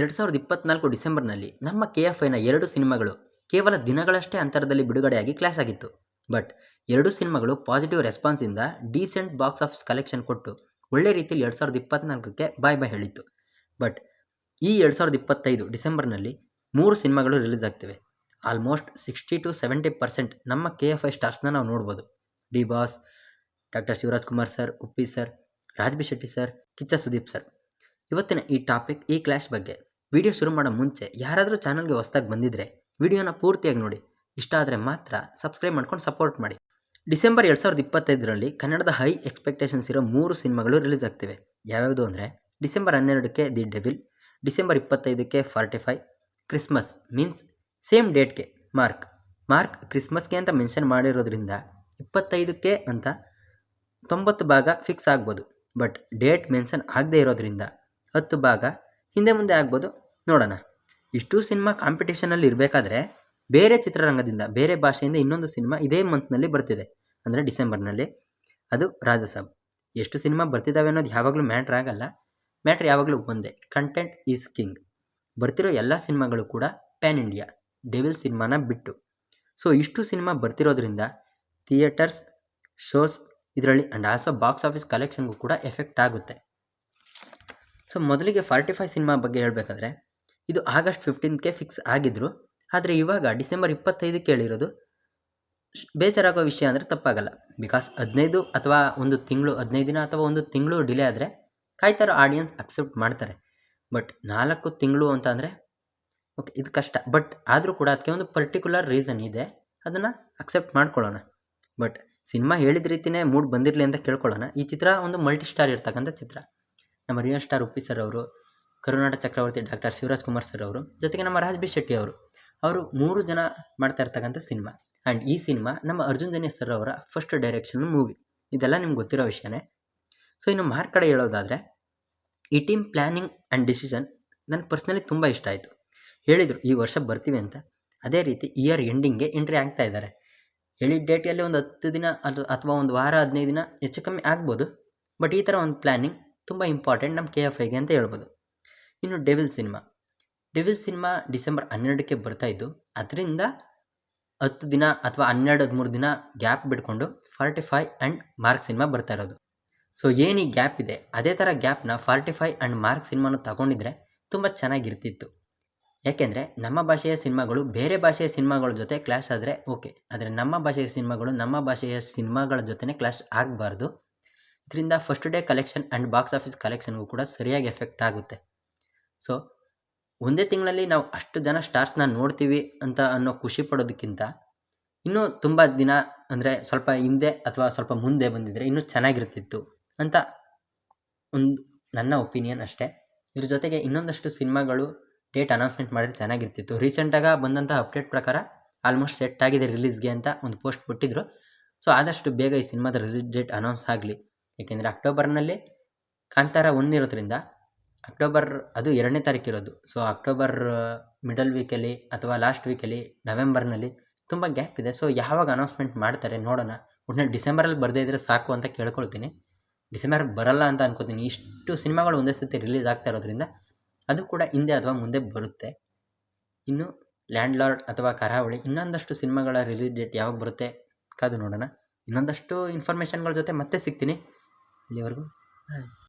ಎರಡು ಸಾವಿರದ ಇಪ್ಪತ್ನಾಲ್ಕು ಡಿಸೆಂಬರ್ನಲ್ಲಿ ನಮ್ಮ ಕೆ ಎಫ್ ಐನ ಎರಡು ಸಿನಿಮಾಗಳು ಕೇವಲ ದಿನಗಳಷ್ಟೇ ಅಂತರದಲ್ಲಿ ಬಿಡುಗಡೆಯಾಗಿ ಕ್ಲಾಶ್ ಆಗಿತ್ತು. ಬಟ್ ಎರಡು ಸಿನಿಮಾಗಳು ಪಾಸಿಟಿವ್ ರೆಸ್ಪಾನ್ಸಿಂದ ಡೀಸೆಂಟ್ ಬಾಕ್ಸ್ ಆಫೀಸ್ ಕಲೆಕ್ಷನ್ ಕೊಟ್ಟು ಒಳ್ಳೆ ರೀತಿಯಲ್ಲಿ ಎರಡು ಸಾವಿರದ ಇಪ್ಪತ್ನಾಲ್ಕಕ್ಕೆ ಬಾಯ್ ಬಾಯ್ ಹೇಳಿತ್ತು. ಬಟ್ ಈ ಎರಡು ಸಾವಿರದ ಇಪ್ಪತ್ತೈದು ಡಿಸೆಂಬರ್ನಲ್ಲಿ ಮೂರು ಸಿನಿಮಾಗಳು release ಆಗ್ತಿವೆ. Almost sixty to seventy percent ನಮ್ಮ ಕೆ ಎಫ್ ಐ ಸ್ಟಾರ್ಸ್ನ ನಾವು ನೋಡ್ಬೋದು. D boss, doctor Shivaraj Kumar sir, Uppi sir, Raj B Shetty sir, Kichcha Sudeep sir. ಇವತ್ತಿನ ಈ ಟಾಪಿಕ್, ಈ ಕ್ಲಾಶ್ ಬಗ್ಗೆ. ವಿಡಿಯೋ ಶುರು ಮಾಡೋ ಮುಂಚೆ ಯಾರಾದರೂ ಚಾನಲ್ಗೆ ಹೊಸ್ದಾಗಿ ಬಂದಿದ್ದರೆ ವಿಡಿಯೋನ ಪೂರ್ತಿಯಾಗಿ ನೋಡಿ. ಇಷ್ಟ ಆದರೆ ಮಾತ್ರ ಸಬ್ಸ್ಕ್ರೈಬ್ ಮಾಡ್ಕೊಂಡು ಸಪೋರ್ಟ್ ಮಾಡಿ. ಡಿಸೆಂಬರ್ ಎರಡು ಸಾವಿರದ ಇಪ್ಪತ್ತೈದರಲ್ಲಿ ಕನ್ನಡದ ಹೈ ಎಕ್ಸ್ಪೆಕ್ಟೇಷನ್ಸ್ ಇರೋ ಮೂರು ಸಿನಿಮಾಗಳು ರಿಲೀಸ್ ಆಗ್ತಿವೆ. ಯಾವ್ಯಾವುದು ಅಂದರೆ ಡಿಸೆಂಬರ್ ಹನ್ನೆರಡಕ್ಕೆ ದಿ ಡೆವಿಲ್, ಡಿಸೆಂಬರ್ ಇಪ್ಪತ್ತೈದಕ್ಕೆ forty five Christmas means same ಡೇಟ್ಗೆ mark. Mark ಕ್ರಿಸ್ಮಸ್ಗೆ ಅಂತ ಮೆನ್ಷನ್ ಮಾಡಿರೋದ್ರಿಂದ ಇಪ್ಪತ್ತೈದಕ್ಕೆ ಅಂತ ತೊಂಬತ್ತು ಭಾಗ ಫಿಕ್ಸ್ ಆಗ್ಬೋದು. ಬಟ್ ಡೇಟ್ ಮೆನ್ಷನ್ ಆಗದೇ ಇರೋದ್ರಿಂದ ಹತ್ತು ಭಾಗ. ಹಿಂದೆ ಮುಂದೆ ಆಗ್ಬೋದು. ನೋಡೋಣ. ಇಷ್ಟು ಸಿನಿಮಾ ಕಾಂಪಿಟೇಷನಲ್ಲಿ ಇರಬೇಕಾದ್ರೆ ಬೇರೆ ಚಿತ್ರರಂಗದಿಂದ, ಬೇರೆ ಭಾಷೆಯಿಂದ ಇನ್ನೊಂದು ಸಿನಿಮಾ ಇದೇ ಮಂತ್ನಲ್ಲಿ ಬರ್ತಿದೆ. ಅಂದರೆ ಡಿಸೆಂಬರ್ನಲ್ಲಿ. ಅದು ರಾಜಸಾಬ್ ಎಷ್ಟು ಸಿನಿಮಾ ಬರ್ತಿದ್ದಾವೆ ಅನ್ನೋದು ಯಾವಾಗಲೂ ಮ್ಯಾಟ್ರ್ ಆಗಲ್ಲ. ಮ್ಯಾಟ್ರ್ ಯಾವಾಗಲೂ ಒಂದೇ. ಕಂಟೆಂಟ್ ಈಸ್ ಕಿಂಗ್ ಬರ್ತಿರೋ ಎಲ್ಲ ಸಿನಿಮಾಗಳು ಕೂಡ ಪ್ಯಾನ್ ಇಂಡಿಯಾ ಡೆವಿಲ್ ಸಿನಿಮಾನ ಬಿಟ್ಟು. ಸೊ ಇಷ್ಟು ಸಿನಿಮಾ ಬರ್ತಿರೋದ್ರಿಂದ ಥಿಯೇಟರ್ಸ್ ಶೋಸ್ ಇದರಲ್ಲಿ ಆ್ಯಂಡ್ ಆಲ್ಸೋ ಬಾಕ್ಸ್ ಆಫೀಸ್ ಕಲೆಕ್ಷನ್ಗೂ ಕೂಡ ಎಫೆಕ್ಟ್ ಆಗುತ್ತೆ. ಸೊ ಮೊದಲಿಗೆ ಫಾರ್ಟಿ ಫೈವ್ ಸಿನಿಮಾ ಬಗ್ಗೆ ಹೇಳಬೇಕಾದ್ರೆ, ಇದು ಆಗಸ್ಟ್ ಫಿಫ್ಟೀನ್ತ್ಗೆ ಫಿಕ್ಸ್ ಆಗಿದ್ರು. ಆದರೆ ಇವಾಗ ಡಿಸೆಂಬರ್ ಇಪ್ಪತ್ತೈದಕ್ಕೆ ಹೇಳಿರೋದು ಬೇಜಾರಾಗೋ ವಿಷಯ ಅಂದರೆ ತಪ್ಪಾಗಲ್ಲ. ಬಿಕಾಸ್ ಹದಿನೈದು ಅಥವಾ ಒಂದು ತಿಂಗಳು, ಹದಿನೈದು ದಿನ ಅಥವಾ ಒಂದು ತಿಂಗಳು ಡಿಲೇ ಆದರೆ ಕಾಯ್ತಾರೋ ಆಡಿಯನ್ಸ್ ಅಕ್ಸೆಪ್ಟ್ ಮಾಡ್ತಾರೆ. ಬಟ್ ನಾಲ್ಕು ತಿಂಗಳು ಅಂತ ಅಂದರೆ, ಓಕೆ, ಇದು ಕಷ್ಟ. ಬಟ್ ಆದರೂ ಕೂಡ ಅದಕ್ಕೆ ಒಂದು ಪರ್ಟಿಕ್ಯುಲರ್ ರೀಸನ್ ಇದೆ. ಅದನ್ನು ಅಕ್ಸೆಪ್ಟ್ ಮಾಡ್ಕೊಳ್ಳೋಣ. ಬಟ್ ಸಿನಿಮಾ ಹೇಳಿದ ರೀತಿಯೇ ಮೂಡ್ ಬಂದಿರಲಿ ಅಂತ ಕೇಳ್ಕೊಳ್ಳೋಣ. ಈ ಚಿತ್ರ ಒಂದು ಮಲ್ಟಿ ಸ್ಟಾರ್ ಇರ್ತಕ್ಕಂಥ ಚಿತ್ರ. ನಮ್ಮ ರಿಯಲ್ ಸ್ಟಾರ್ ಉಪ್ಪಿ ಸರ್ ಅವರು ಕರುನಾಟ ಚಕ್ರವರ್ತಿ ಡಾಕ್ಟರ್ ಶಿವರಾಜ್ ಕುಮಾರ್ ಸರ್ ಅವರು, ಜೊತೆಗೆ ನಮ್ಮ ರಾಜ್ ಬಿ ಶೆಟ್ಟಿ ಅವರು. ಅವರು ಮೂರು ಜನ ಮಾಡ್ತಾ ಇರ್ತಕ್ಕಂಥ ಸಿನಿಮಾ ಆ್ಯಂಡ್ ಈ ಸಿನಿಮಾ ನಮ್ಮ ಅರ್ಜುನ್ ಜನ್ಯ ಸರ್ ಅವರ ಫಸ್ಟ್ ಡೈರೆಕ್ಷನ್ ಮೂವಿ ಇದೆಲ್ಲ ನಿಮ್ಗೆ ಗೊತ್ತಿರೋ ವಿಷಯನೇ. ಸೊ ಇನ್ನು ಮಾರ್ಕ್ ಕಡೆ ಹೇಳೋದಾದರೆ, ಈ ಟೀಮ್ ಪ್ಲ್ಯಾನಿಂಗ್ ಆ್ಯಂಡ್ ಡಿಸಿಷನ್ ನನಗೆ ಪರ್ಸ್ನಲಿ ತುಂಬ ಇಷ್ಟ ಆಯಿತು. ಹೇಳಿದರು, ಈ ವರ್ಷ ಬರ್ತೀವಿ ಅಂತ. ಅದೇ ರೀತಿ ಇಯರ್ ಎಂಡಿಂಗ್ಗೆ ಎಂಟ್ರಿ ಆಗ್ತಾ ಇದ್ದಾರೆ. ಹೇಳಿದ ಡೇಟಲ್ಲಿ ಒಂದು ಹತ್ತು ದಿನ ಅದು ಅಥವಾ ಒಂದು ವಾರ, ಹದಿನೈದು ದಿನ ಹೆಚ್ಚು ಕಮ್ಮಿ ಆಗ್ಬೋದು. ಬಟ್ ಈ ಥರ ಒಂದು ಪ್ಲ್ಯಾನಿಂಗ್ ತುಂಬ ಇಂಪಾರ್ಟೆಂಟ್ ನಮ್ಮ ಕೆ ಎಫ್ ಐಗೆ ಅಂತ ಹೇಳ್ಬೋದು. ಇನ್ನು Devil cinema Devil cinema December ಹನ್ನೆರಡಕ್ಕೆ ಬರ್ತಾ ಇದ್ದು, ಅದರಿಂದ ಹತ್ತು ದಿನ ಅಥವಾ ಹನ್ನೆರಡು, ಹದಿಮೂರು ದಿನ ಗ್ಯಾಪ್ ಬಿಟ್ಕೊಂಡು forty five and Mark cinema ಬರ್ತಾ ಇರೋದು. ಸೊ ಏನು ಈ ಗ್ಯಾಪ್ ಇದೆ? ಅದೇ ಥರ ಗ್ಯಾಪ್ನ ಫಾರ್ಟಿ ಫೈವ್ ಆ್ಯಂಡ್ ಮಾರ್ಕ್ ಸಿನಿಮಾನು ತಗೊಂಡಿದ್ರೆ ತುಂಬ ಚೆನ್ನಾಗಿರ್ತಿತ್ತು. ಯಾಕೆಂದರೆ ನಮ್ಮ ಭಾಷೆಯ ಸಿನಿಮಾಗಳು ಬೇರೆ ಭಾಷೆಯ ಸಿನಿಮಾಗಳ ಜೊತೆ ಕ್ಲಾಶ್ ಆದರೆ ಓಕೆ ಆದರೆ ನಮ್ಮ ಭಾಷೆಯ ಸಿನಿಮಾಗಳು ನಮ್ಮ ಭಾಷೆಯ ಸಿನಿಮಾಗಳ ಜೊತೆ ಕ್ಲಾಶ್ ಆಗಬಾರ್ದು. ಇದರಿಂದ first day collection and box office ಕಲೆಕ್ಷನ್ಗೂ ಕೂಡ ಸರಿಯಾಗಿ ಎಫೆಕ್ಟ್ ಆಗುತ್ತೆ. ಸೊ ಒಂದೇ ತಿಂಗಳಲ್ಲಿ ನಾವು ಅಷ್ಟು ಜನ ಸ್ಟಾರ್ಸ್ನ ನೋಡ್ತೀವಿ ಅಂತ ಅನ್ನೋ ಖುಷಿ ಪಡೋದಕ್ಕಿಂತ ಇನ್ನೂ ತುಂಬ ದಿನ ಅಂದರೆ ಸ್ವಲ್ಪ ಹಿಂದೆ ಅಥವಾ ಸ್ವಲ್ಪ ಮುಂದೆ ಬಂದಿದ್ದರೆ ಇನ್ನೂ ಚೆನ್ನಾಗಿರ್ತಿತ್ತು ಅಂತ ಒಂದು ನನ್ನ ಒಪಿನಿಯನ್ ಅಷ್ಟೇ. ಇದ್ರ ಜೊತೆಗೆ ಇನ್ನೊಂದಷ್ಟು ಸಿನಿಮಾಗಳು ಡೇಟ್ ಅನೌನ್ಸ್ಮೆಂಟ್ ಮಾಡಿದ್ರೆ ಚೆನ್ನಾಗಿರ್ತಿತ್ತು. ರೀಸೆಂಟಾಗ ಬಂದಂಥ ಅಪ್ಡೇಟ್ ಪ್ರಕಾರ ಆಲ್ಮೋಸ್ಟ್ ಸೆಟ್ ಆಗಿದೆ ರಿಲೀಸ್ಗೆ ಅಂತ ಒಂದು ಪೋಸ್ಟ್ ಬಿಟ್ಟಿದ್ರು. ಸೊ ಆದಷ್ಟು ಬೇಗ ಈ ಸಿನಿಮಾದ ರಿಲೀಸ್ ಡೇಟ್ ಅನೌನ್ಸ್ ಆಗಲಿ. ಏಕೆಂದರೆ ಅಕ್ಟೋಬರ್ನಲ್ಲಿ ಕಾಂತಾರ ಒನ್ ಇರೋದ್ರಿಂದ ಅಕ್ಟೋಬರ್ ಅದು ಎರಡನೇ ತಾರೀಕು ಇರೋದು. ಸೊ ಅಕ್ಟೋಬರ್ ಮಿಡಲ್ ವೀಕಲ್ಲಿ ಅಥವಾ ಲಾಸ್ಟ್ ವೀಕಲ್ಲಿ ನವೆಂಬರ್ನಲ್ಲಿ ತುಂಬ ಗ್ಯಾಪ್ ಇದೆ. ಸೊ ಯಾವಾಗ ಅನೌನ್ಸ್ಮೆಂಟ್ ಮಾಡ್ತಾರೆ ನೋಡೋಣ. ಒಟ್ಟಿನಲ್ಲಿ ಡಿಸೆಂಬರಲ್ಲಿ ಬರದೇ ಇದ್ದರೆ ಸಾಕು ಅಂತ ಕೇಳ್ಕೊಳ್ತೀನಿ. ಡಿಸೆಂಬರ್ ಬರಲ್ಲ ಅಂತ ಅನ್ಕೋತೀನಿ. ಇಷ್ಟು ಸಿನಿಮಾಗಳು ಒಂದೇ ಸತಿ ರಿಲೀಸ್ ಆಗ್ತಾ ಇರೋದ್ರಿಂದ ಅದು ಕೂಡ ಹಿಂದೆ ಅಥವಾ ಮುಂದೆ ಬರುತ್ತೆ. ಇನ್ನು ಲ್ಯಾಂಡ್ ಲಾರ್ಡ್ ಅಥವಾ ಕರಾವಳಿ ಇನ್ನೊಂದಷ್ಟು ಸಿನಿಮಾಗಳ ರಿಲೀಸ್ ಡೇಟ್ ಯಾವಾಗ ಬರುತ್ತೆ ಕಾದು ನೋಡೋಣ. ಇನ್ನೊಂದಷ್ಟು ಇನ್ಫಾರ್ಮೇಷನ್ಗಳ ಜೊತೆ ಮತ್ತೆ ಸಿಗ್ತೀನಿ. लेबर को? हाँ।